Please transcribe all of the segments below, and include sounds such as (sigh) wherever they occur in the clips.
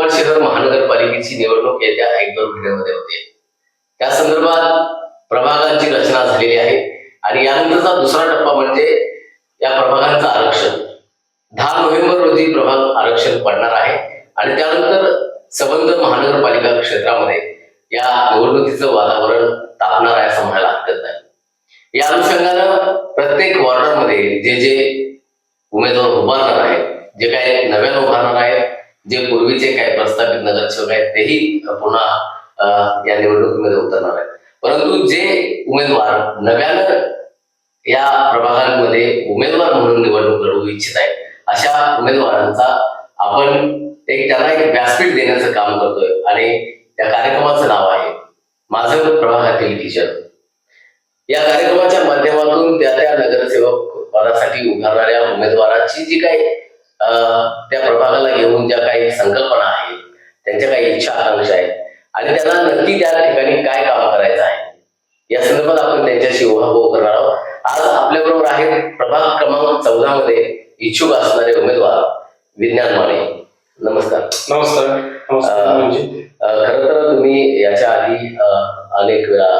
नमस्कार शहर महानगरपालिकेची निवडणूक येत्या एक दोन महिन्यामध्ये होते. त्या संदर्भात प्रभागांची रचना झालेली आहे आणि यानंतरचा दुसरा टप्पा म्हणजे या प्रभागांचं आरक्षण. दहा नोव्हेंबर रोजी प्रभाग आरक्षण पडणार आहे आणि त्यानंतर सबंध महानगरपालिका क्षेत्रामध्ये या निवडणुकीचं वातावरण तापणार आहे असं म्हणायला हरकत नाही. या अनुषंगानं प्रत्येक वॉर्डामध्ये जे जे उमेदवार उभारणार आहेत जे काही नव्यानं उभारणार आहेत जे पूर्वीचे काही प्रस्थापित नगरसेवक आहेत तेही पुन्हा या निवडणुकीमध्ये उतरणार आहेत. परंतु जे उमेदवार नव्यानं या प्रभागांमध्ये उमेदवार म्हणून निवडणूक लढवू इच्छित आहेत अशा उमेदवारांचा आपण एक त्यांना एक व्यासपीठ देण्याचं काम करतोय आणि त्या कार्यक्रमाचं नाव आहे माझं प्रभागातील किचन. या कार्यक्रमाच्या माध्यमातून त्या त्या नगरसेवक पदासाठी उभारणाऱ्या उमेदवाराची जी काही त्या प्रभागाला घेऊन ज्या काही संकल्पना आहेत त्यांच्या काही इच्छा आकांक्षा आहेत आणि त्यांना नक्की त्या ठिकाणी काय काम करायचं आहे या संदर्भात आपण त्यांच्याशी उहापोह करणार आहोत. आज आपल्याबरोबर आहेत प्रभाग क्रमांक चौदा मध्ये इच्छुक असणारे उमेदवार विज्ञान माने. नमस्कार. नमस्कार. म्हणजे? खरं तर तुम्ही याच्या आधी अनेक वेळा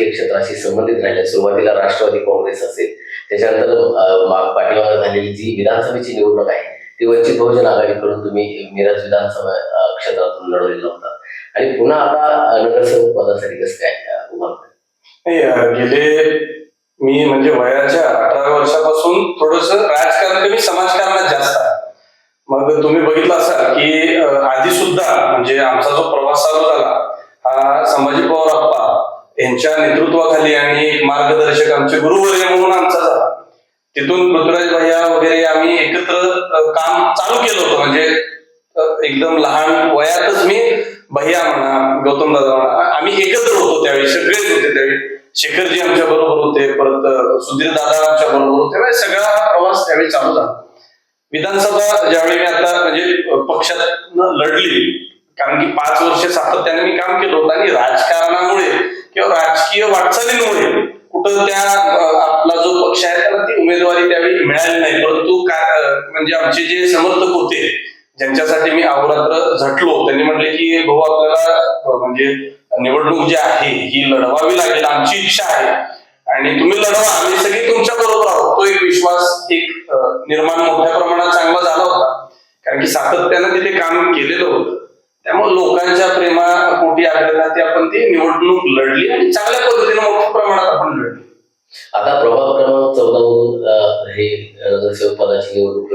राजकीय क्षेत्राशी संबंधित राहिल्या. सुरुवातीला राष्ट्रवादी काँग्रेस असेल. त्याच्यानंतर पाठीमागे झालेली जी विधानसभेची निवडणूक आहे ती वंचित बहुजन आघाडीकडून तुम्ही मिरज विधानसभा क्षेत्रातून लढवलेला होता आणि पुन्हा आता नगरसेवक पदासाठी कसं काय गेले मी म्हणजे वयाच्या अठरा वर्षापासून थोडस राजकारण कमी समाजकारणात जास्त आहे. मग तुम्ही बघितलं असाल की आधी सुद्धा म्हणजे आमचा जो प्रवास चालू झाला हा संभाजी पवार अप्पा यांच्या नेतृत्वाखाली आणि एक मार्गदर्शक आमचे गुरुवर्य म्हणून आमचा झाला. तिथून पृथ्वीराज भैया वगैरे आम्ही एकत्र काम चालू केलं होतं. म्हणजे एकदम लहान वयातच मी भैया म्हणा गौतम दादा म्हणा आम्ही एकत्र होतो त्यावेळी सगळेच होते त्यावेळी. शेखरजी आमच्या बरोबर होते परत सुधीर दादा आमच्या बरोबर होते. सगळा प्रवास त्यावेळी चालू झाला. विधानसभा ज्यावेळी मी आता म्हणजे पक्षात लढली कारण की पाच वर्ष सातत्याने मी काम केलं होतं. आणि राजकारणामुळे किंवा राजकीय वाटचालींमुळे कुठं त्या आपला जो पक्ष आहे त्याला ती उमेदवारी त्यावेळी मिळाली नाही. परंतु काय म्हणजे आमचे जे समर्थक होते ज्यांच्यासाठी मी अहोरात्र झटलो त्यांनी म्हटले की भाऊ आपल्याला म्हणजे निवडणूक जी आहे ही लढवावी लागेल आमची इच्छा आहे. आणि तुम्ही लढवा आम्ही सगळे तुमच्या बरोबर आहोत. तो एक विश्वास एक निर्माण मोठ्या प्रमाणात चांगला झाला होता. कारण की सातत्यानं तिथे काम केलेलं होतं. त्यामुळे लोकांच्या प्रेमापोटी आग्रह ते आपण ती निवडणूक लढली आणि चांगल्या पद्धतीने मोठ्या प्रमाणात आपण लढली. आता प्रभाग क्रमांक चौदा मधून अं, हे नगरसेवक पदाची निवडणूक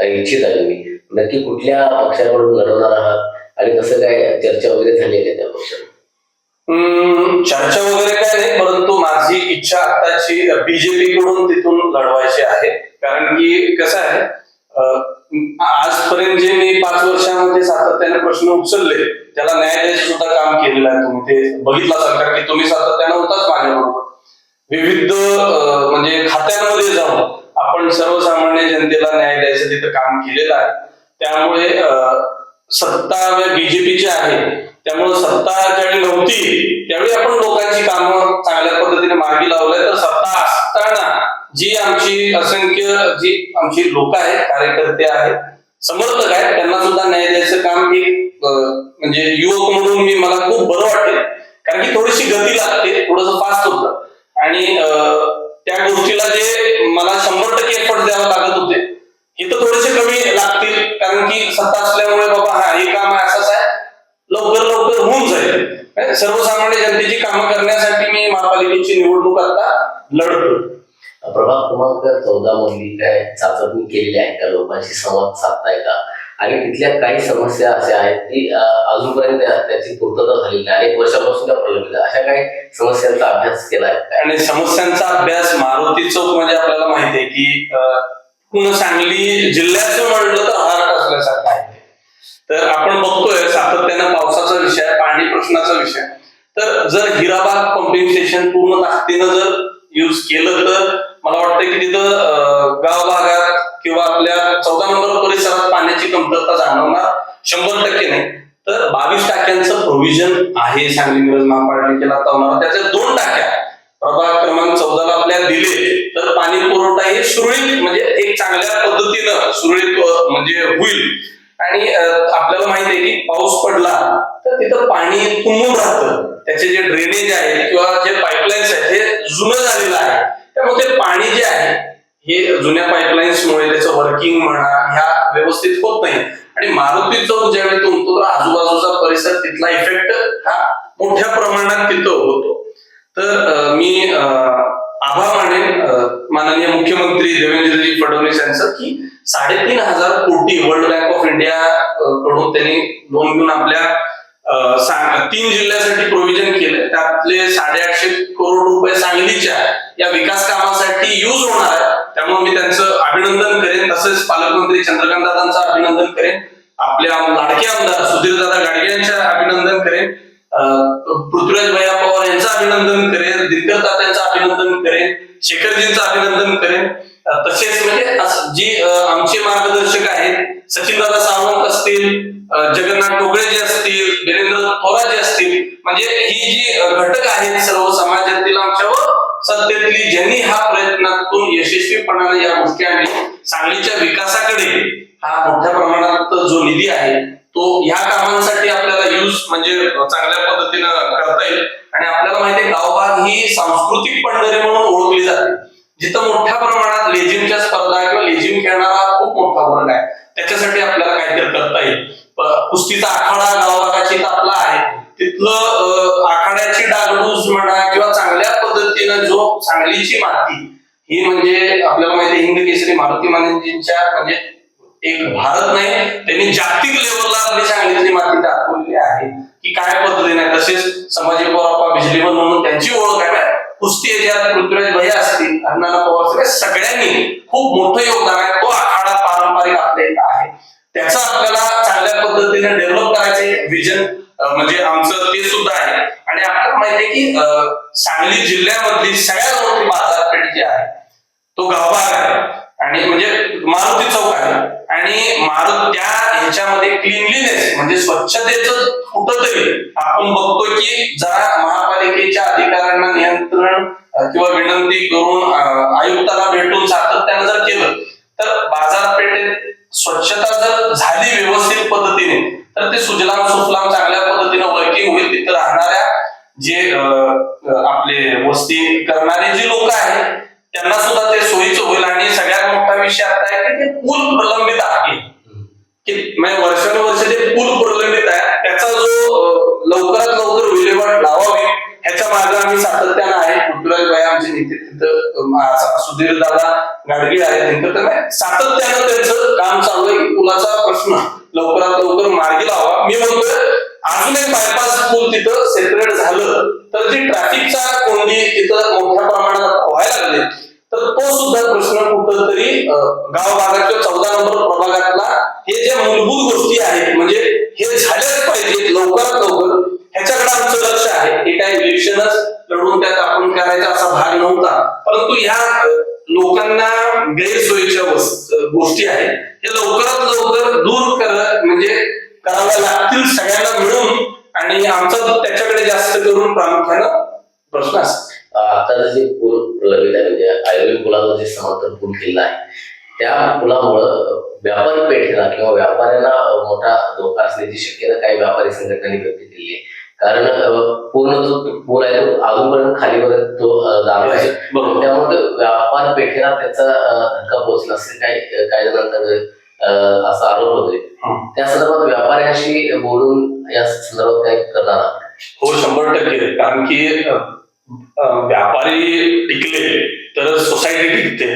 अं, इच्छित आहे तुम्ही नक्की कुठल्या पक्षाकडून लढवणार आहात? आणि कसं काय चर्चा वगैरे झाली आहे त्या पक्षात? चर्चा वगैरे काय नाही परंतु माझी इच्छा आताची बीजेपी कडून तिथून लढवायची आहे. कारण की कसं आहे आजपर्यंत जे मी पाच वर्षामध्ये सातत्याने प्रश्न उचलले त्याला न्याय सुद्धा काम केलेलं आहे. तुम्ही ते बघितलं असाल कारण की तुम्ही सातत्यानं होताच माझ्याबरोबर. विविध म्हणजे खात्यांमध्ये जाऊन आपण सर्वसामान्य जनतेला न्याय द्यायचं तिथं काम केलेलं आहे. त्यामुळे सत्ता बीजेपीची आहे. त्यामुळे सत्ता ज्यावेळी नव्हती त्यावेळी आपण लोकांची कामं चांगल्या पद्धतीने मार्गी लावलंय. तर सत्ता असताना जी आमची असंख्य जी आमची लोक आहेत कार्यकर्ते आहेत समर्थक आहेत त्यांना सुद्धा न्याय द्यायचं काम एक म्हणजे युवक म्हणून मी मला खूप बरं वाटेल कारण की थोडीशी गती लागते थोडस फास्ट होतं. आणि त्या गोष्टीला जे मला शंभर टक्के एफर्ट द्यावं लागत होते इथं थोडेसे कमी लागतील. कारण की सत्ता असल्यामुळे बाबा हा हे काम आहे असंच आहे. लवकर लवकर होऊन जाईल. सर्वसामान्य जनतेची कामं करण्यासाठी मी महापालिकेची निवडणूक आता लढतो. प्रभाग क्रमांक चौदा मधली काय चाचपणी केलेली आहे का? लोकांशी संवाद साधताय का? आणि तिथल्या काही समस्या अशा आहेत की अजूनपर्यंत त्या- त्याची पूर्तता झालेली नाही. अनेक वर्षापासून त्या प्रलंबित. अशा काही समस्यांचा अभ्यास केला आहे आणि समस्यांचा अभ्यास मारुती चौक म्हणजे आपल्याला माहिती आहे की पूर्ण सांगली जिल्ह्याचं म्हणलं तर हार्ट असल्यासारखं आहे. तर आपण बघतोय सातत्यानं पावसाचा विषय पाणी प्रश्नाचा विषय तर जर हिराबाग पंपिंग स्टेशन पूर्ण ताकदीनं जर युज केलं तर मला वाटतं की तिथं गाव भागात किंवा आपल्या चौदा नंबर परिसरात पाण्याची कमतरता जाणवणार शंभर टक्के नाही. तर बावीस टाक्यांचं प्रोव्हिजन आहे सांगली मिरज महापालिकेला आता होणार त्याच्या दोन टाक्या प्रभाग क्रमांक चौदाला आपल्या दिले तर पाणी पुरवठा हे सुरळीत म्हणजे एक चांगल्या पद्धतीनं सुरळीत म्हणजे होईल. आणि आपल्याला माहिती आहे की पाऊस पडला तर तिथं पाणी तुंबून राहतं. त्याचे जे ड्रेनेज आहे किंवा जे पाईपलाईन्स आहेत हे जुनं झालेलं आहे. त्यामुळे ते पाणी जे आहे हे जुन्या पाईपलाईन्समुळे त्याचं वर्किंग म्हणा ह्या व्यवस्थित होत नाही. आणि मारुती चौक ज्यावेळी तुमतो तर आजूबाजूचा परिसर तिथला इफेक्ट हा मोठ्या प्रमाणात तिथं होतो. तर मी आभार मानेन माननीय मुख्यमंत्री देवेंद्रजी फडणवीस यांचं की साडेतीन हजार कोटी वर्ल्ड बँक ऑफ इंडिया कडून त्यांनी लोन घेऊन आपल्या तीन जिल्ह्यासाठी प्रोव्हिजन केलं त्यातले साडेआठशे करोड रुपये सांगलीच्या या विकास कामासाठी यूज होणार आहे त्यामुळे मी त्यांचं अभिनंदन करेन. तसेच पालकमंत्री चंद्रकांत दादांचं अभिनंदन करेन. आपल्या लाडके आमदार सुधीरदादा गाडगे यांचं अभिनंदन करेन. पृथ्वीराज भैया पवार यांचं अभिनंदन करेन दिनकर तात्यांचं अभिनंदन करेन शेखरजींचं अभिनंदन करेन. तसेच म्हणजे जी आमचे मार्गदर्शक आहेत सचिनदादा सावंत असतील जगन्नाथ टोगळे जे असतील वीरेंद्र थोरात जे असतील म्हणजे ही जी घटक आहेत सर्व समाजातील आमच्यावर सत्तेतली ज्यांनी हा प्रयत्नातून यशस्वीपणाने या गोष्टी आणली सांगलीच्या विकासाकडे हा मोठ्या प्रमाणात जो निधी आहे तो ह्या कामांसाठी आपल्याला युज म्हणजे चांगल्या पद्धतीनं करता येईल. आणि आपल्याला माहिती आहे गावभाग ही सांस्कृतिक पंढरी म्हणून ओळखली जाते. जिथं मोठ्या प्रमाणात लेझिमच्या स्पर्धा किंवा लेझिम खेळणारा खूप मोठा वर्ग आहे. त्याच्यासाठी आपल्याला काहीतरी करता येईल. कुस्तीचा आखाडा गावभागाची आपला आहे. तिथलं आखाड्याची डागडूज म्हणा किंवा चांगल्या पद्धतीनं जो सांगलीची माती ही म्हणजे आपल्याला माहिती हिंद केसरी मारुती मानेजींच्या म्हणजे एक भारत नाही त्यांनी जागतिक लेवलला आपली सांगितली माती दाखवलेली आहे. की काय पद्धतीने तसेच समाजी पवार बिजलीवर म्हणून त्यांची ओळख आहे कुस्ती याच्यात पृथ्वीराज भैया असतील अण्णा पवार सगळ्या सगळ्यांनी खूप मोठं योगदान आहे. तो आखाडा पारंपरिक आपल्या इथं आहे. त्याचा आपल्याला चांगल्या पद्धतीने डेव्हलप करायचे विजन म्हणजे आमचं ते सुद्धा आहे. आणि आपल्याला माहिती आहे की सांगली जिल्ह्यामधली सगळ्यात मोठी बाजारपेठ जी आहे तो गावभाग आहे. आणि म्हणजे मारुती चौक आहे. आणि मारुत त्या ह्याच्यामध्ये क्लिनलीनेस म्हणजे स्वच्छतेचं कुठंतरी आपण बघतो की जरा महापालिकेच्या अधिकाऱ्यांना नियंत्रण किंवा विनंती करून आयुक्ताला भेटून सातत्यानं जर केलं तर बाजारपेठेत स्वच्छता जर झाली व्यवस्थित पद्धतीने तर ते सुजलाम सुफलाम चांगल्या पद्धतीने वर्किंग होईल. तिथं राहणाऱ्या जे आपले वस्ती करणारे जे लोक आहेत त्यांना सुद्धा ते सोयीचं होईल आणि सगळ्यात मोठा विषय आता आहे की ते पूल प्रलंबित आहे. की म्हणजे वर्षानुवर्ष जे पूल प्रलंबित आहे त्याचा जो लवकरात लवकर विल्हेवाट लावावी ह्याच्या मागे आम्ही सातत्यानं आहे. पृथ्वीराज भाई आमचे नेते तिथं सुधीर दादा गाडगे आहे त्यांचं तर सातत्यानं त्यांचं काम चालू आहे. की पुलाचा प्रश्न लवकरात लवकर मार्गी लावा. मी म्हणतोय अजून एक बायपास पूल तिथं सेपरेट झालं. तर जी ट्रॅफिकचा कोंडी तिथं मोठ्या प्रमाणात व्हायला लागले तर तो सुद्धा प्रश्न कुठंतरी गाव भागात किंवा चौदा नंबर प्रभागातला हे ज्या मूलभूत गोष्टी आहेत म्हणजे हे झाल्याच पाहिजे लवकरात लवकर. ह्याच्याकडे आमचं लक्ष आहे. हे काय इलेक्शनच लढून त्यात आपण करायचा असा भाग नव्हता. परंतु ह्या लोकांना गैरसोयीच्या गोष्टी आहेत. हे लवकरात लवकर दूर कर म्हणजे कराव्या लागतील सगळ्यांना मिळून आणि आमचा त्याच्याकडे जास्त करून प्रामुख्यानं प्रश्न असतो. आता जे पूल प्रलंबित आहे म्हणजे आयुर्वेद पुलावर जे समांतर पूल केला आहे त्या पुलामुळं व्यापारी पेठेला किंवा व्यापाऱ्यांना मोठा धोका असण्याची शक्यता काही व्यापारी संघटनांनी व्यक्त केली आहे. कारण पूर्ण जो पूल आहे तो अजूनपर्यंत खालीपर्यंत तो जाणार आहे. त्यामुळे व्यापार पेठेला त्याचा धक्का पोहोचला असे काही काही जणांचा असा आरोप होतोय. त्या संदर्भात व्यापाऱ्यांशी बोलून या संदर्भात काय करणार हो शंभर टक्के. कारण की व्यापारी टिकले तर सोसायटी टिकते.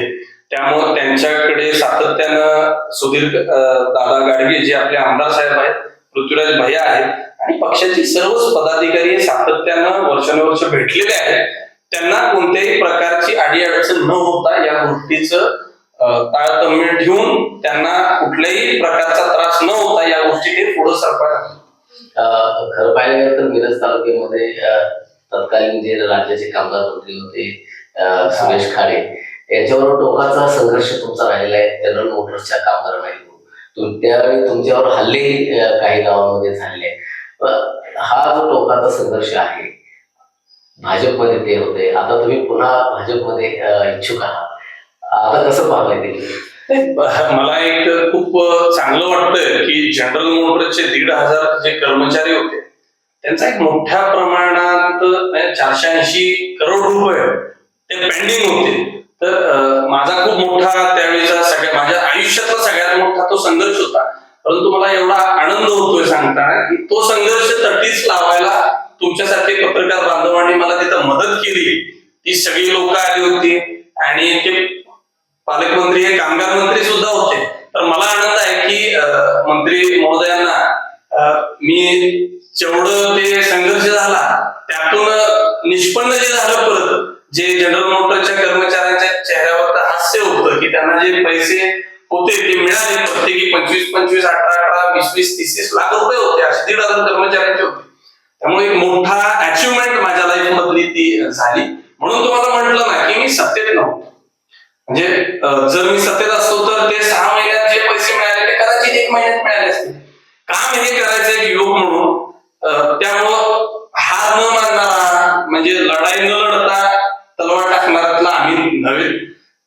त्यामुळे त्यांच्याकडे सातत्यानं सुधीर दादा गाडगे जे आपले आमदार साहेब आहेत पृथ्वीराज भैया आहेत आणि पक्षाचे सर्वच पदाधिकारी सातत्यानं वर्षानुवर्ष भेटलेले आहेत त्यांना कोणत्याही प्रकारची अडीअडचण न होता या गोष्टीचं ताळतम्य ठेवून त्यांना कुठल्याही प्रकारचा त्रास न होता या गोष्टी ते पुढे सरकार खरं पाहायला गेलं तर मिरज तालुक्यामध्ये तत्कालीन जे राज्याचे कामगार मंत्री होते सुरेश खाडे यांच्यावर टोकाचा संघर्ष तुमचा राहिलेला आहे जनरल मोटर्सच्या कामगारांना त्यावेळी तुमच्यावर हल्ले काही गावांमध्ये झालेले हा जो टोकाचा संघर्ष आहे भाजपमध्ये ते होते. आता तुम्ही पुन्हा भाजपमध्ये इच्छुक आहात. आता कसं पाहताय ते? (laughs) मला एक खूप चांगलं वाटतंय की जनरल मोटरचे दीड हजार जे कर्मचारी होते त्यांचा एक मोठ्या प्रमाणात म्हणजे चारशे ऐंशी करोड रुपये ते पेंडिंग होते. तर माझा खूप मोठा त्यावेळेचा सगळ्या माझ्या आयुष्यातला सगळ्यात मोठा तो संघर्ष होता. परंतु मला एवढा आनंद होतोय सांगताना की तो संघर्ष तटीच लावायला तुमच्यासारखे पत्रकार बांधवांनी मला तिथं मदत केली. ती सगळी लोक आली होती आणि ते पालकमंत्री हे कामगार मंत्री सुद्धा होते. तर मला आनंद आहे की मंत्री महोदयांना मी जेवढं ते संघर्ष झाला त्यातून निष्पन्न जे झालं परत जे जनरल मोटरच्या कर्मचाऱ्यांच्या चेहऱ्यावर हास्य होतं की त्यांना जे पैसे होते ते मिळाले प्रत्येकी पंचवीस पंचवीस अठरा अठरा वीस वीस तीस तीस लाख रुपये होते असे दीड हजार कर्मचाऱ्यांचे होते. त्यामुळे एक मोठा अचिव्हमेंट माझ्या लाईफ मधली ती झाली. म्हणून तुम्हाला म्हटलं ना की मी सत्तेत नव्हतो. म्हणजे जर मी सत्तेत असतो तर ते सहा महिन्यात जे पैसे मिळाले ते कदाचित एक महिन्यात मिळाले असते. काम हे म्हणजे करायचं एक युवक म्हणून? त्यामुळं हार न मानणारा म्हणजे लढाई न लढता तलवार टाकणारातला आम्ही नव्हे.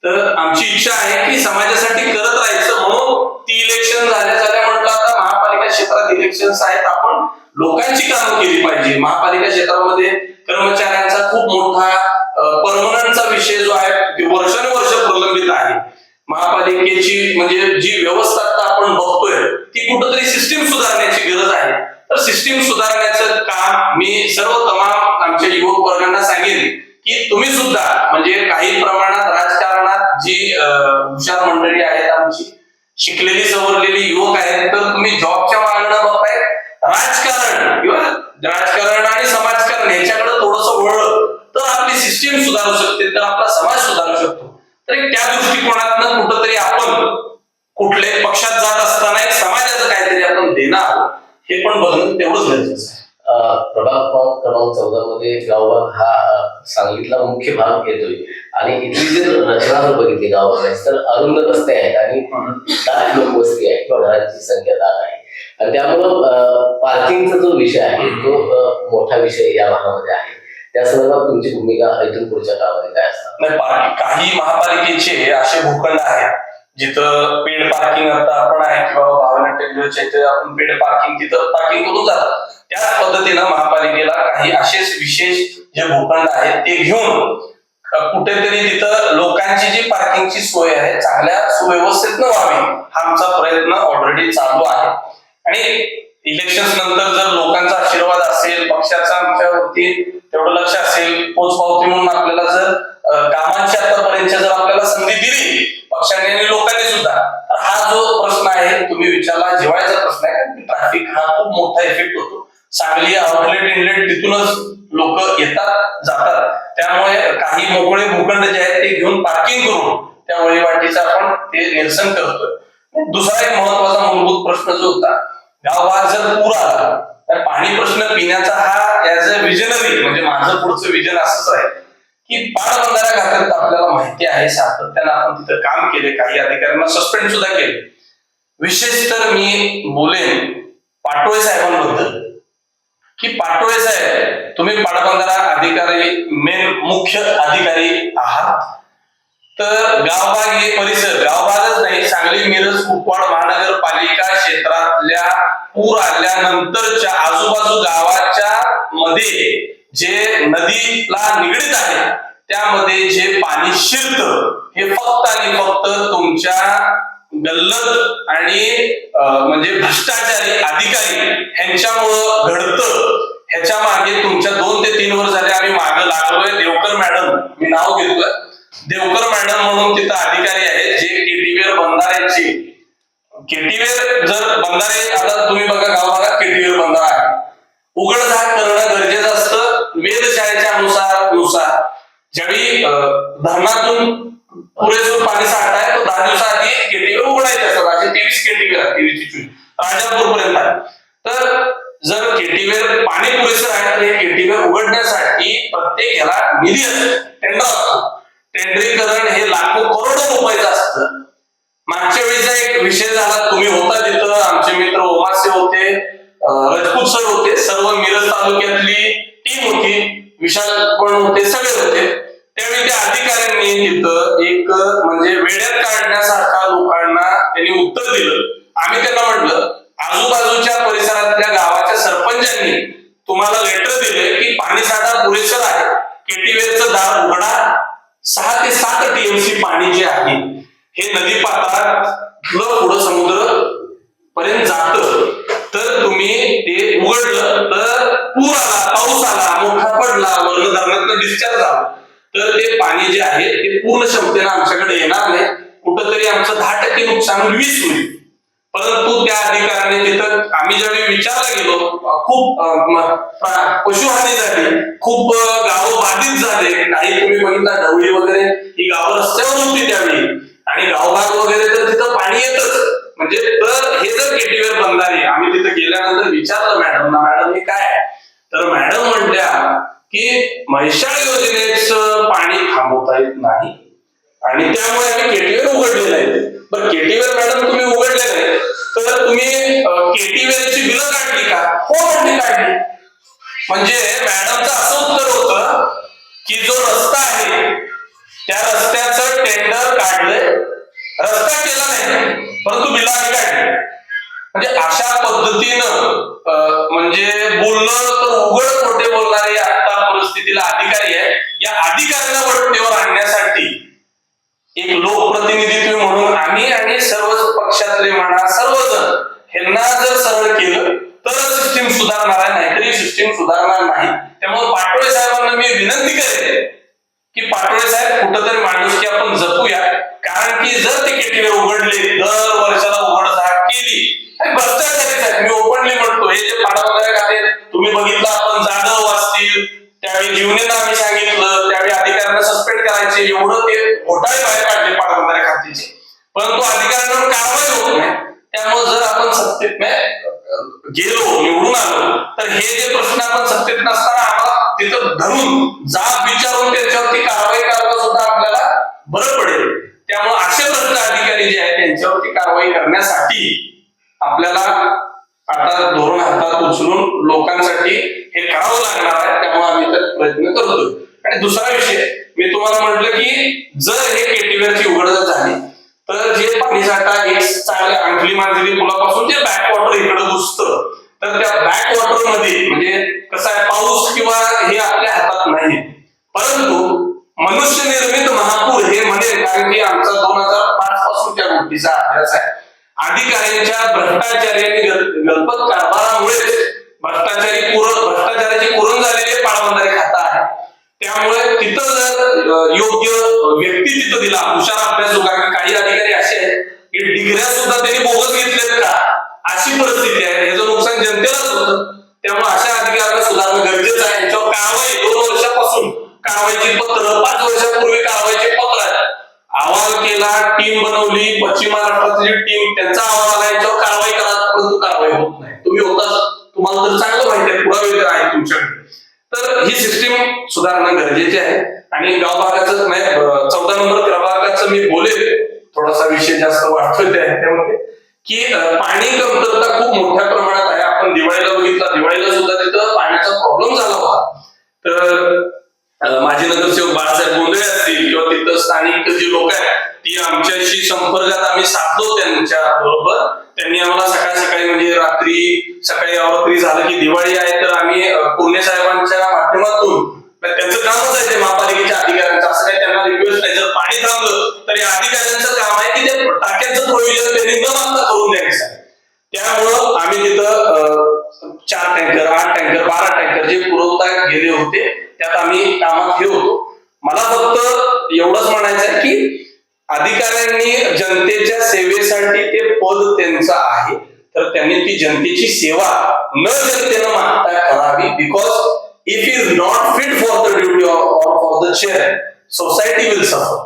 तर आमची इच्छा आहे की समाजासाठी करत राहायचं म्हणून ती इलेक्शन झाल्या झाल्या म्हटलं आता महापालिका क्षेत्रात इलेक्शन आहेत. आपण लोकांची कामं केली पाहिजे. महापालिका क्षेत्रामध्ये कर्मचाऱ्यांचा खूप मोठा परमनंटचा विषय जो आहे वर्षानुवर्ष प्रलंबित आहे. महापालिकेची म्हणजे जी व्यवस्था आता आपण बघतोय ती कुठंतरी सिस्टीम सुधारण्याची गरज आहे. तर सिस्टीम सुधारण्याचं काम मी सर्व तमाम आमच्या युवक वर्गांना सांगेन की तुम्ही सुद्धा म्हणजे काही प्रमाणात राजकारणात जी हुशार मंडळी आहेत आमची शिकलेली सुधारू शकते तर आपला समाज सुधारू शकतो. तर त्या दृष्टिकोनातनं कुठंतरी आपण कुठल्याही पक्षात जात असताना एक समाजाचं काहीतरी आपण देणार हे पण बघणं तेवढंच गरजेचं आहे. प्रभाग क्रमांक चौदा मध्ये गावभाग हा सांगलीतला मुख्य भाग येतोय आणि इथली जर रचना जर बघितली गावभागाची तर अरुंद रस्ते आहेत आणि दाट लोकवस्ती आहे घरांची संख्या दाट आहे. आणि त्यामुळं पार्किंगचा जो विषय आहे तो मोठा विषय या भागामध्ये आहे. त्या संदर्भात तुमची भूमिका इथून पुढच्या काळामध्ये काय असणार? नाही पार्किंग काही महापालिकेचे असे भूखंड आहेत जिथं पेड पार्किंग आता आपण आहे किंवा भावना टेक्नॉलॉजीच्या इथे आपण पेड पार्किंग तिथं पार्किंग करून जातात. त्याच पद्धतीनं महापालिकेला काही असेच विशेष जे भूखंड आहेत ते घेऊन कुठेतरी तिथं लोकांची जी पार्किंगची सोय आहे चांगल्या सुव्यवस्थित व्हावी हा आमचा प्रयत्न ऑलरेडी चालू आहे. आणि इलेक्शन नंतर जर लोकांचा आशीर्वाद असेल पक्षाचा आमच्यावरती तेवढं लक्ष असेल पोचपावती म्हणून आपल्याला जर कामांची आतापर्यंत जर आपल्याला संधी दिली पक्षाने आणि लोकांनी सुद्धा तर हा जो प्रश्न आहे तुम्ही विचारला जेवायचा प्रश्न आहे ट्रॅफिक हा खूप मोठा इफेक्ट होतो. सांगली आउटलेट इनलेट तिथूनच लोक येतात जातात. त्यामुळे काही मोकळे भूखंड जे आहेत ते घेऊन पार्किंग करून त्या वहिवाटीचं आपण ते निरसन करतोय. दुसरा एक महत्त्वाचा मूलभूत प्रश्न जो होता गावात जर पूर आला तर पाणी प्रश्न पिण्याचा हा ऍज अ विजनरी म्हणजे माझं पुढचं विजन असंच आहे की पाणबंधारा खात्यात आपल्याला माहिती आहे सातत्यानं आपण तिथं काम केले काही अधिकाऱ्यांना सस्पेंड सुद्धा केले. विशेष तर मी बोलेन पाटोळे साहेबांबद्दल की पाटोळे साहेब तुम्ही पाटबंधारा अधिकारी मेन मुख्य अधिकारी आहात. तर गावभाग हे परिसर गावभागच नाही सांगली मिरज कुपवाड महानगरपालिका क्षेत्रातल्या पूर आल्यानंतरच्या आजूबाजू गावाच्या मध्ये जे नदीला निगडीत आहे त्यामध्ये जे पाणी शिरतं हे फक्त आणि फक्त तुमच्या गल्लत आणि म्हणजे भ्रष्टाचारी अधिकारी ह्यांच्यामुळं घडतं. ह्याच्या मागे तुमच्या दोन ते तीन वर्ष झाले आम्ही मागं लागलोय. देवकर मॅडम मी नाव घेतलं देवकर मॅडम म्हणून तिथं अधिकारी आहेत जे केटीवेर बंधाऱ्याचे केटीवेर जर बंधारे आता तुम्ही बघा गावभागात केटीवेर बंधारा आहे. उघडझाप करणं गरजेचं असतं वेधशाळेच्या अनुसार नुसार. ज्यावेळी धरणातून पुरेसूर पाणी साठा आहे तो दहा दिवसाआधी केटीवेर उघडायचे असतात असे तेवीस केटीवेर तेवीसची राजापूर पर्यंत आहे. तर जर केटीवेर पाणी पुरेसं आहे तर हे केटीवेर उघडण्यासाठी प्रत्येक ह्याला निधी असतो टेंडर असतो. टेंडरीकरण हे लाखो करोडो रुपयाचं असतं. मागच्या वेळीचा एक विषय झाला तुम्ही होता तिथं आमचे मित्र ओमासे होते रजपूत सर होते सर्व मिरज तालुक्यातली टीम होती विशाल पण होते सगळे होते. त्यावेळी त्या अधिकाऱ्यांनी तिथं एक म्हणजे वेड्यात काढण्यासारखा लोकांना त्यांनी उत्तर दिलं. आम्ही त्यांना म्हटलं आजूबाजूच्या परिसरातल्या गावाच्या सरपंचांनी तुम्हाला लेटर दिले की पाणी साठा पुरेसर आहे. केटीवेरचं दार उघडा. सहा ते सात टीएमसी पाणी जे आहे हे नदी पात्रातलं पुढं समुद्र पर्यंत जात. तर तुम्ही ते उघडलं तर पूर आला पाऊस आला मोठा पडला वर्ण धरणात डिस्चार्ज झाला. तर ते पाणी जे आहे ते पूर्ण क्षमतेनं आमच्याकडे येणार नाही. कुठंतरी आमचं दहा टक्के नुकसान वीस होईल. परंतु त्या अधिकाऱ्याने तिथं आम्ही ज्यावेळी विचारला गेलो खूप पशुहानी झाली खूप गावं बाधित झाले. काही तुम्ही बघितला ढवळी वगैरे ही गावं रस्त्यावर होती त्यावेळी. आणि गावभाग वगैरे तर तिथं पाणी येतच. म्हणजे तर हे जर केटीवर बंधारे आम्ही तिथं गेल्यानंतर विचारलं मॅडमना मॅडम हे काय आहे? तर मॅडम म्हणल्या की म्हैसाळ योजनेच पाणी थांबवता येत नाही. आणि त्यामुळे आम्ही केटीवर उघडलेलं आहे. पण केटीवेर मॅडम तुम्ही उघडले नाही. तर तुम्ही केटीवेरची बिलं काढली का? हो म्हणली काढली. म्हणजे मॅडमचं असं उत्तर होतं की जो रस्ता आहे त्या रस्त्याचं टेंडर काढलंय. रस्ता केला नाही परंतु बिलं आम्ही काढली. म्हणजे अशा पद्धतीनं म्हणजे बोलणं तर उघड खोटे बोलणारे आता परिस्थितीला अधिकारी आहे या अधिकाऱ्यांना वट्टेवर आणण्यासाठी एक लोकप्रतिनिधित्व म्हणून आम्ही आणि सर्व पक्षातले म्हणा सर्वजण ह्यांना जर सरळ केलं तर सिस्टीम सुधारणार आहे नाहीतरी सिस्टीम सुधारणार नाही. त्यामुळे पाटोळे साहेबांना मी विनंती करेन की पाटोळे साहेब कुठंतरी माणूस की आपण जपूया. कारण की जर ते केटीवेर उघडले दर वर्षाला उघडझाप केली आणि भ्रष्टाचारीच मी ओपनली म्हणतो हे जे पाडवणारे तुम्ही बघितलं आपण जाधव असतील त्यावेळी जीवने आम्ही सांगितलं त्यावेळी अधिकाऱ्यांना सस्पेंड करायचे. एवढं ते घोटाळे बाहेर काढले पाडवणाऱ्या खात्याचे. परंतु अधिकाऱ्यांवर कारवाई होत नाही. त्यामुळे जर आपण सत्तेत नाही, गेलो निवडून आलो तर हे जे प्रश्न आपण सत्तेत नसताना आम्हाला तिथं धरून जाब विचारून त्यांच्यावरती कारवाई करायला सुद्धा आपल्याला बरं पडेल. त्यामुळे असे प्रश्न अधिकारी जे आहेत त्यांच्यावरती कारवाई करण्यासाठी आपल्याला आता धोरण हातात उचलून लोकांसाठी हे करावं लागणार आहे त्यामुळे आम्ही तर प्रयत्न करतोय. आणि दुसरा विषय मी तुम्हाला म्हटलं की जर हे केटीवेरची उघडत झाली तर जे पाणी साठा एक चांगल्या अंकली मांजरी पुलापासून जे बॅक वॉटर इकडे घुसतं तर त्या बॅक वॉटरमध्ये म्हणजे कसं आहे पाऊस किंवा हे आपल्या हातात नाही. परंतु मनुष्य निर्मित महापूर हे म्हणेल कारण की आमचा दोन हजार पाच पासून त्या गोष्टीचा अभ्यास आहे. अधिकाऱ्यांच्या भ्रष्टाचार्याने गणपत गलपत कारभारामुळे भ्रष्टाचारी पुरण भ्रष्टाचाराची पुरण झालेले पाळवणारे खातं आहे त्यामुळे तिथं जर योग्य व्यक्ती तिथं दिला हुशार अभ्यास कारण काही अधिकारी असे आहेत की डिग्र्या सुद्धा त्यांनी बोगस घेतल्यात का? अशी परिस्थिती आहे. याचं नुकसान जनतेलाच होतं त्यामुळे अशा अधिकाऱ्यांना सुधारणं गरजेचं आहे. याच्यावर कारवाई दोन वर्षापासून कारवाईची पत्र पाच वर्षापूर्वी कारवाईचे पत्र आहे अहवाल केला टीम बनवली पश्चिम महाराष्ट्राची टीम सुधारणं गरजेचे आहे. आणि गाव भागाचं नाही, म्हणजे, चौदा नंबर क्रमांकाचं मी बोलेल. थोडासा विषय जास्त वाटतोय त्यामध्ये की पाणी कमतरता खूप मोठ्या प्रमाणात आहे. आपण दिवाळीला बघितलं दिवाळीला सुद्धा तिथं पाण्याचा प्रॉब्लेम झाला होता. तर अं, माजी नगरसेवक बाळासाहेब गोंधळे असतील किंवा तिथं स्थानिक जी लोक आहेत ती आमच्याशी संपर्कात आम्ही साधलो त्यांच्या बरोबर. त्यांनी आम्हाला सकाळी सकाळी म्हणजे रात्री सकाळी अवरात्री झालं की दिवाळी आहे तर आम्ही पुणे साहेबांच्या माध्यमातून त्यांचं कामच आहे ते महापालिकेच्या अधिकाऱ्यांचं. असं काही त्यांना रिक्वेस्ट नाही. जर पाणी थांबलं तर या अधिकाऱ्यांचं काम आहे की ते टाक्यांचं प्रोव्हिजन त्यांनी न मागता करून द्यायचं. आहे. त्यामुळं आम्ही तिथं चार टँकर आठ टँकर बारा टँकर जे पुरवता गेले होते त्यात आम्ही कामात हे होतो. मला फक्त एवढंच म्हणायचं आहे की अधिकाऱ्यांनी जनतेच्या सेवेसाठी ते पद त्यांचं आहे. तर त्यांनी ती जनतेची सेवा न जनतेनं मागता करावी because if is not fit for the duty of the chair society will suffer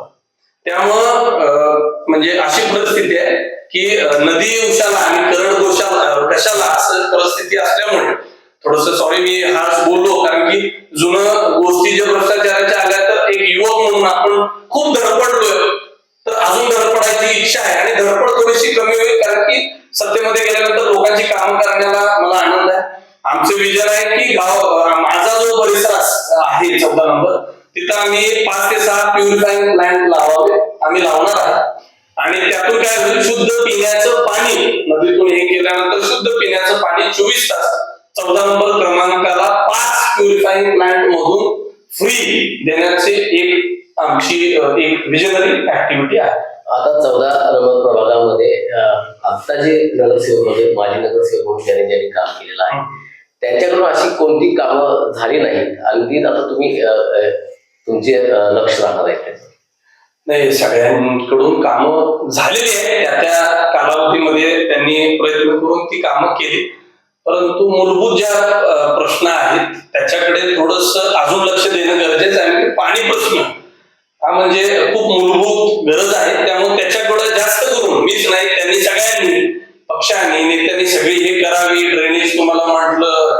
त्यामुळं म्हणजे अशी परिस्थिती आहे की नदी उशाला आणि करण दोषाला कशाला असं परिस्थिती असल्यामुळे थोडस सॉरी मी हाच बोललो कारण की जुनं गोष्टी ज्या भ्रष्टाचाराच्या आल्या तर एक युवक म्हणून आपण खूप धडपडलोय. तर अजून धडपडायची इच्छा आहे आणि धडपड थोडीशी कमी होईल कारण की सत्तेमध्ये गेल्यानंतर लोकांची कामं करण्याला मला आनंद आमचं विजन आहे की गाव माझा जो परिसर आहे चौदा नंबर तिथं आम्ही पाच ते सहा प्युरिफाईंग प्लांट लावावे आम्ही लावणार आहोत. आणि त्यातून काय होईल शुद्ध पिण्याचं पाणी नदीतून हे केल्यानंतर शुद्ध पिण्याचं पाणी चोवीस तास चौदा नंबर क्रमांकाला पाच प्युरिफाईंग प्लांट मधून फ्री देण्याचे एक आमची एक विजनरी ऍक्टिव्हिटी आहे. आता चौदा नंबर प्रभागामध्ये आता जे नगरसेवक होते माजी नगरसेवक म्हणून त्यांनी ज्यांनी काम केलेलं आहे. त्यांच्याकडून अशी कोणती कामं झाली नाहीत? अगदी आता तुम्ही तुमचे लक्ष राहणार आहे त्याचं. नाही सगळ्यांकडून कामं झालेली आहे त्या त्या कालावधीमध्ये त्यांनी प्रयत्न करून ती कामं केली. परंतु मूलभूत ज्या प्रश्न आहेत त्याच्याकडे थोडस अजून लक्ष देणं गरजेचं आहे. म्हणजे पाणी प्रश्न. हा म्हणजे खूप मूलभूत गरज आहे. त्यामुळे त्याच्याकडे जास्त करून मीच नाही त्यांनी सगळ्यांनी पक्षांनी नेत्यांनी सगळी हे करावी. ड्रेनेज तुम्हाला म्हटलं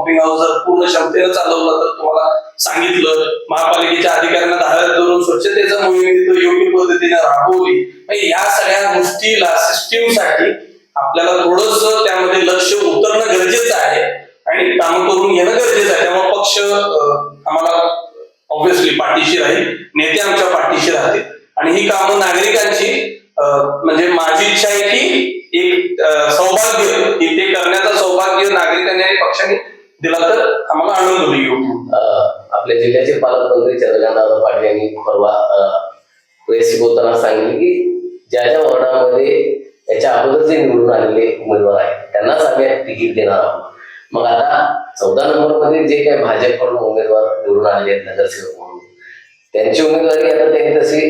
पंपिंग हाऊस जर पूर्ण क्षमतेनं चालवलं तर तुम्हाला सांगितलं. महापालिकेच्या अधिकाऱ्यांना धारात धरून स्वच्छतेचा मोहीम योग्य पद्धतीने राबवली. या सगळ्या गोष्टीला सिस्टीमसाठी आपल्याला थोडस त्यामध्ये लक्ष उतरणं गरजेचं आहे आणि काम करून घेणं गरजेचं आहे. त्यामुळे पक्ष आम्हाला ऑब्व्हियसली पाठीशी राहील नेते आमच्या पाठीशी राहतील. आणि ही कामं नागरिकांची म्हणजे माझी इच्छा आहे की एक सौभाग्य ते करण्याचं सौभाग्य नागरिकांनी आणि पक्षाने दिला तर आम्हाला आनंद होईल आपल्या जिल्ह्याचे पालकमंत्री चंद्रकांतदादा पाटील यांनी परवा प्रेस बोलताना सांगितले की ज्या ज्या वॉर्डामध्ये याच्या अगोदर जे निवडून आलेले उमेदवार आहेत त्यांनाच आम्ही तिकीट देणार आहोत. मग आता चौदा नंबरमध्ये जे काही भाजपकडून उमेदवार निवडून आलेले आहेत नगरसेवक म्हणून त्यांची उमेदवारी आता त्यांनी तशी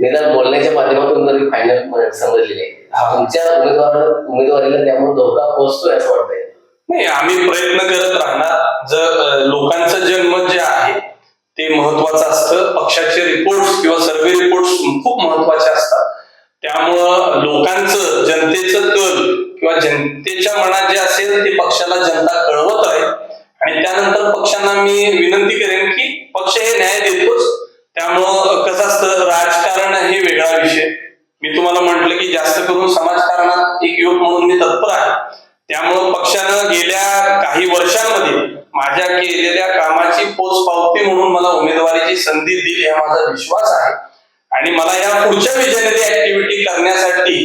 निदान बोलण्याच्या माध्यमातून तरी फायनल समजलेली आहे. हा. तुमच्या उमेदवार उमेदवारीला त्यामुळे धोका पोहोचतोय असं वाटतंय. नाही आम्ही प्रयत्न करत राहणार. जर लोकांचं जन्म जे आहे ते महत्वाचं असतं. पक्षाचे रिपोर्ट किंवा सर्वे रिपोर्ट खूप महत्त्वाचे असतात. त्यामुळं लोकांचं जनतेचं कल किंवा जनतेच्या मनात जे असेल ते पक्षाला जनता कळवत आहे. आणि त्यानंतर पक्षांना मी विनंती करेन की पक्ष हे न्याय देतोच. त्यामुळं कसं असतं राजकारण हे वेगळा विषय. मी तुम्हाला म्हटलं की जास्त करून समाजकारणात एक युवक म्हणून मी तत्पर आहे. त्यामुळं पक्षानं गेल्या काही वर्षांमध्ये माझ्या केलेल्या कामाची पोचपावती म्हणून मला उमेदवारीची संधी दिली हा माझा विश्वास आहे. आणि मला या पुढच्या विजनरी ऍक्टिव्हिटी करण्यासाठी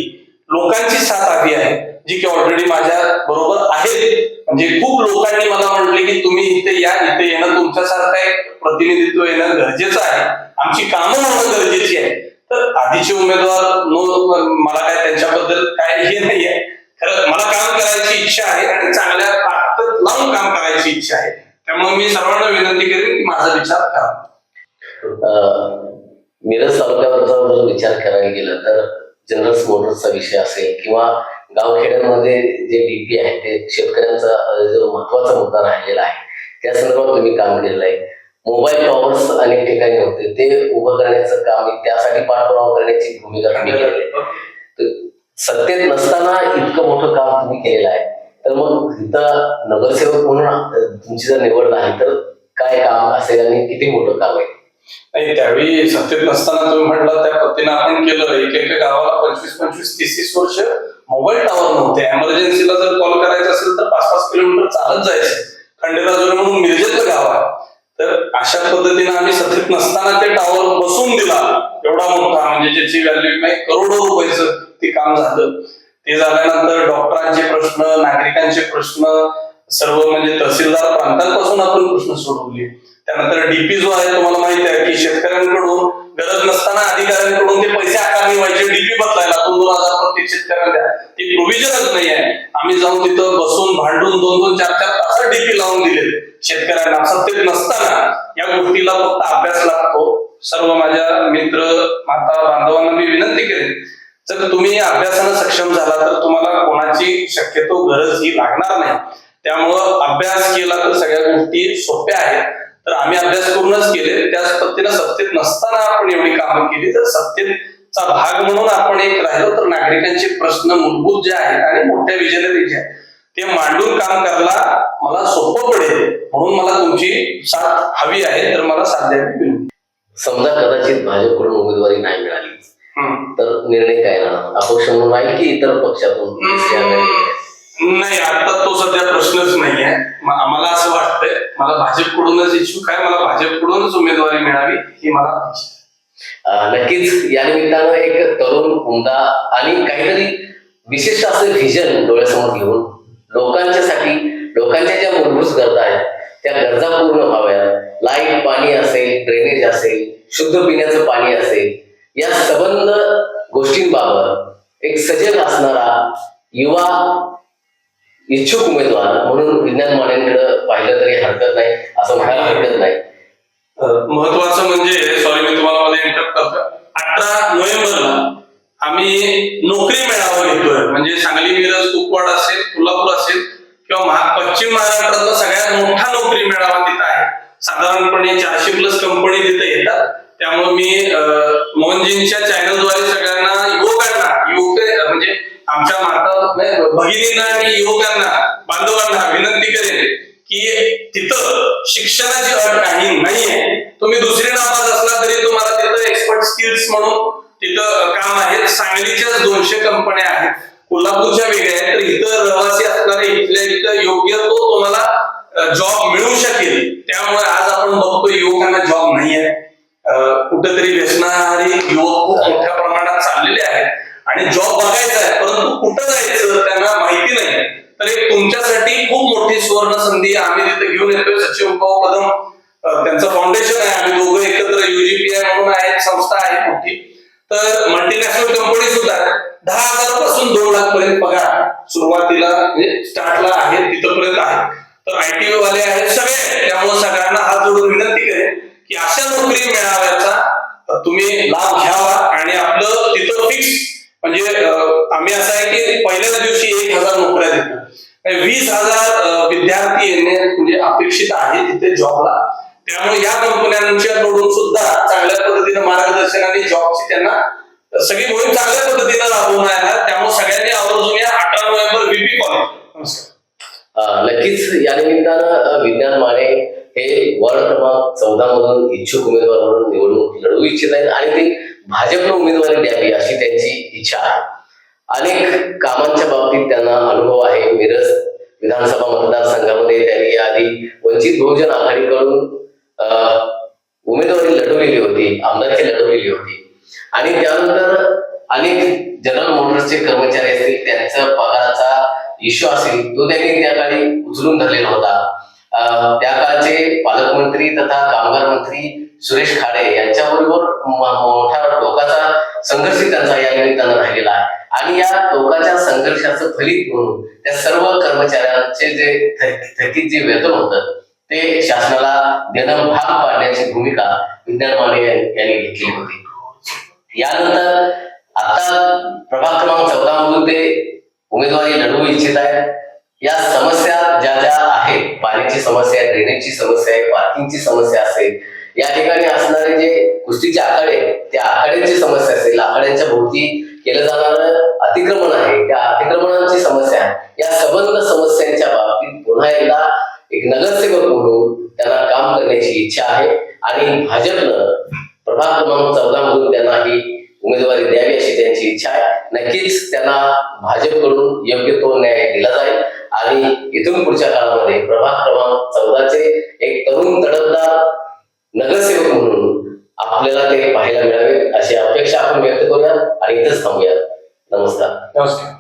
लोकांची साथ हवी आहे जी की ऑलरेडी माझ्या बरोबर आहेत म्हणजे खूप लोकांनी मला म्हटले की तुम्ही इथे या इथे येणं तुमच्यासारखं एक प्रतिनिधित्व येणं गरजेचं आहे. आमची कामं होणं गरजेची आहे. तर आधीचे उमेदवार नो मला काय त्यांच्याबद्दल काय हे नाही आहे मला काम करायची इच्छा आहे आणि चांगल्या ताकद लावून काम करायची इच्छा आहे. त्यामुळे मी सर्वांना विनंती करेन की माझा विचार करा. मिरज तालुक्यावरचा जर विचार करायला गेला तर जनरल मोटर्सचा विषय असेल किंवा गावखेड्यांमध्ये जे डीपी आहे ते शेतकऱ्यांचा जो महत्त्वाचा मुद्दा राहिलेला आहे त्या संदर्भात तुम्ही काम केलेलं आहे. मोबाईल टॉवर्स अनेक ठिकाणी होते ते उभं करण्याचं काम त्यासाठी पाठपुरावा करण्याची भूमिका तुम्ही तर सत्तेत नसताना इतकं मोठं काम तुम्ही केलेलं आहे. तर मग इथं नगरसेवक म्हणून तुमची जर निवड झाली तर काय काम असेल आणि किती मोठं काम आहे? नाही त्यावेळी सत्तेत नसताना तुम्ही म्हटलं त्या पद्धतीने आपण केलं. एक एका गावाला पंचवीस पंचवीस तीस तीस वर्ष मोबाईल टावर नव्हते. एमर्जन्सीला जर कॉल करायचा असेल तर पाच पाच किलोमीटर चालत जायचं. खंडेराजुरी म्हणून मिरजेतलं गाव आहे. तर अशा पद्धतीने आम्ही सत्तेत नसताना ते टावर बसून दिला. एवढा मोठा म्हणजे ज्याची व्हॅल्यू नाही करोडो रुपयाचं. ते काम झालं. ते झाल्यानंतर डॉक्टरांचे प्रश्न नागरिकांचे प्रश्न सर्व म्हणजे तहसीलदार प्रांतांपासून आपण प्रश्न सोडवले. त्यानंतर डीपी जो आहे तुम्हाला माहिती आहे की शेतकऱ्यांकडून गरज नसताना अधिकाऱ्यांकडून ते पैसे आकारणी व्हायचे. डीपी बदलायला दोन दोन हजार प्रत्येक शेतकऱ्यांना. ते ती प्रोव्हिजनच नाही आहे. आम्ही जाऊन तिथं बसून भांडून दोन दोन चार चार तास डीपी लावून दिले. शेतकऱ्यांना सत्तेत नसताना या गोष्टीला फक्त अभ्यास लागतो. सर्व माझ्या मित्र माता बांधवांना मी विनंती केली जर तुम्ही अभ्यासानं सक्षम झाला तर तुम्हाला कोणाची शक्यतो गरज ही लागणार नाही. त्यामुळं अभ्यास केला तर सगळ्या गोष्टी सोप्या आहेत. तर आम्ही अभ्यास करूनच केले. त्याच पद्धतीनं सत्तेत नसताना आपण एवढी कामं केली तर सत्तेचा भाग म्हणून आपण एक राहिलो तर नागरिकांचे प्रश्न मूलभूत जे आहेत आणि मोठ्या विजनरी जे आहेत ते मांडून काम करायला मला सोपं पडेल. म्हणून मला तुमची साथ हवी आहे तर मला साथ द्यावी समजा कदाचित भाजपकडून उमेदवारी नाही मिळाली. तर निर्णय काय राहणार अपक्ष म्हणून आहे की इतर पक्षातून? नाही आता तो सध्या प्रश्नच नाही आहे म- आम्हाला असं वाटतंय मला भाजपकडूनच इच्छुक आहे मला भाजपकडूनच उमेदवारी मिळावी ही मला नक्कीच या निमित्तानं एक तरुण उमदा आणि काहीतरी विशिष्ट असं व्हिजन डोळ्यासमोर घेऊन लोकांच्यासाठी लोकांच्या ज्या मूलभूत गरजा आहेत त्या गरजा पूर्ण व्हाव्यात. लाइट पाणी असेल ड्रेनेज असेल शुद्ध पिण्याचं पाणी असेल या सबंध गोष्टींबाबत एक सजग असणारा युवा इच्छुक उमेदवार म्हणून विज्ञान मानेकडे पाहिलं तरी हरकत नाही असं म्हणायला हरकत नाही. महत्वाचं म्हणजे सॉरी मी तुम्हाला मध्ये करतो अठरा नोव्हेंबरला आम्ही नोकरी मेळावा घेतोय. म्हणजे सांगली मिरज कुपवाड असेल कोल्हापूर असेल किंवा महा पश्चिम महाराष्ट्रातला सगळ्यात मोठा नोकरी मेळावा तिथं आहे. साधारणपणे चारशे प्लस कंपनी तिथे येतात. त्यामुळे मी मोहनजींच्या चॅनलद्वारे सगळ्यांना युवकांना युवक म्हणजे आमच्या माता म्हणजे भगिनींना आणि युवकांना बांधवांना विनंती करेन की तिथं शिक्षणाची अट काही नाहीये. तुम्ही दुसरी नापास असला तरी तुम्हाला तिथं एक्सपर्ट स्किल्स म्हणून तिथं काम आहे सांगलीच्याच दोनशे कंपन्या आहेत. कोल्हापूरच्या वेगळ्या आहेत. तर इथं रहिवासी असणारे इथल्या इथं योग्य तो तुम्हाला जॉब मिळू शकेल. त्यामुळे आज आपण बघतो युवकांना जॉब नाहीये. आहे कुठेतरी व्यसनाहारी युवक खूप मोठ्या प्रमाणात चाललेले आहेत. आणि जॉब बघायचा आहे परंतु कुठं जायचं त्यांना माहिती नाही. तर एक तुमच्यासाठी खूप मोठी सुवर्ण संधी आम्ही तिथे घेऊन येतोय. सचिव भाऊ कदम त्यांचं फाउंडेशन आहे. आम्ही दोघं एकत्र युजीपीआय म्हणून आहे संस्था आहे मोठी. तर मल्टीनॅशनल कंपनी सुद्धा. दहा हजारपासून दोन लाख पर्यंत पगार सुरुवातीला म्हणजे स्टार्टला आहे तिथपर्यंत आहे तर आयटी वाले आहेत सगळे त्यामुळे सगळ्यांना हात जोडून विनंती करेन. की अशा नोकरी मिळाव्याचा तुम्ही लाभ घ्यावा आणि आपलं तिथं फिक्स म्हणजे आम्ही असं आहे की पहिल्याच दिवशी एक हजार नोकऱ्या देतो. वीस हजार विद्यार्थी येणे म्हणजे अपेक्षित आहे तिथे जॉबला. त्यामुळे या कंपन्यांच्याकडून सुद्धा चांगल्या पद्धतीने मार्गदर्शन आणि जॉबची त्यांना सगळी मोहीम चांगल्या पद्धतीने राबवून राहणार त्यामुळे सगळ्यांनी आवर्जून या अठरा नोव्हेंबर व्हीपी कॉलेज. नमस्कार नक्कीच. या निमित्तानं विज्ञान माने हे वॉर्ड क्रमांक चौदा मधून इच्छुक उमेदवार म्हणून निवडणूक लढवू इच्छित आहेत आणि ते भाजपनं उमेदवारी द्यावी अशी त्यांची इच्छा आहे. अनेक कामांच्या बाबतीत त्यांना अनुभव आहे. मिरज विधानसभा मतदारसंघामध्ये त्यांनी आधी वंचित बहुजन आघाडीकडून उमेदवारी लढवलेली होती आमदारकी लढवलेली होती. आणि त्यानंतर अनेक जनरल मोटर्सचे कर्मचारी असतील त्यांचा पगाराचा इश्यू असेल तो त्यांनी त्या काळी उचलून धरलेला होता. त्या काळचे पालकमंत्री तथा कामगार मंत्री सुरेश खाडे यांच्याबरोबर मोठा टोकाचा संघर्ष त्यांचा या निमित्तानं राहिलेला आहे. आणि या टोकाच्या संघर्षाचं फलित म्हणून त्या सर्व कर्मचाऱ्यांचे जे थ- थकीत जे वेतन होतं ते शासनाला देणं भाग पाडण्याची भूमिका विज्ञान माने यांनी घेतली होती. यानंतर आता प्रभाग क्रमांक चौदा मधून ते उमेदवारी लढवू इच्छित आहेत. या समस्या ज्या ज्या आहेत पाण्याची समस्या आहे ड्रेनेजची समस्या आहे पार्किंगची समस्या असेल या ठिकाणी असणारे जे कुस्तीचे आखाडे आहेत, त्या आखाड्यांची समस्या असेल आखाड्यांच्या भोवती केलं जाणारं अतिक्रमण आहे त्या अतिक्रमणांची समस्या आहे. या सबंध समस्यांच्या बाबतीत पुन्हा एकदा एक नगरसेवक म्हणून त्यांना काम करण्याची इच्छा आहे आणि भाजपनं प्रभाग क्रमांक चौदा मधून त्यांना ही उमेदवारी द्यावी अशी त्यांची इच्छा आहे. नक्कीच त्यांना भाजपकडून योग्य तो न्याय दिला जाईल. आणि इथून पुढच्या काळामध्ये प्रभाग क्रमांक चौदाचे एक तरुण तडफदार नगरसेवक म्हणून आपल्याला ते पाहायला मिळावे अशी अपेक्षा आपण व्यक्त करूया आणि इथंच थांबूया नमस्कार. नमस्कार.